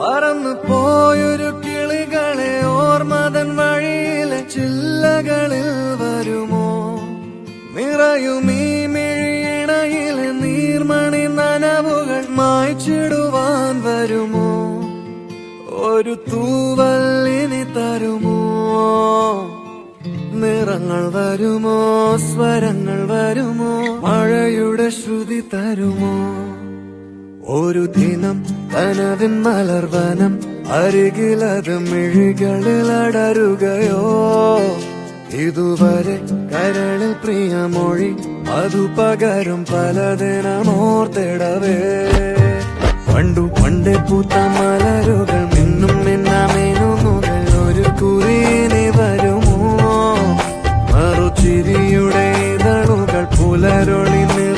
പറന്നു പോയൊരു കിളികളെ ഓർമ്മതൻ വഴിയിലെ ചില്ലകളിൽ വരുമോ? നിറയും ഈ മിഴിയിണയിലെ നീർമണി നനവുകൾ മായ്ച്ചിടുവാൻ വരുമോ? ഒരു തൂവല്ലിനി തരുമോ? നിറങ്ങൾ വരുമോ? സ്വരങ്ങൾ വരുമോ? മഴയുടെ ശ്രുതി തരുമോ? ഒരു ദിനം കനവിൻ മലർവനം അരികിലത് മിഴികളിൽ അടരുകയോ? ഇതുവരെ കരളിൽ പ്രിയമൊഴി അതു പകരും പലതിനമോർത്തിടവേ പണ്ടു പണ്ടേ പൂത്ത മലരുകൾ ഇരുളിന്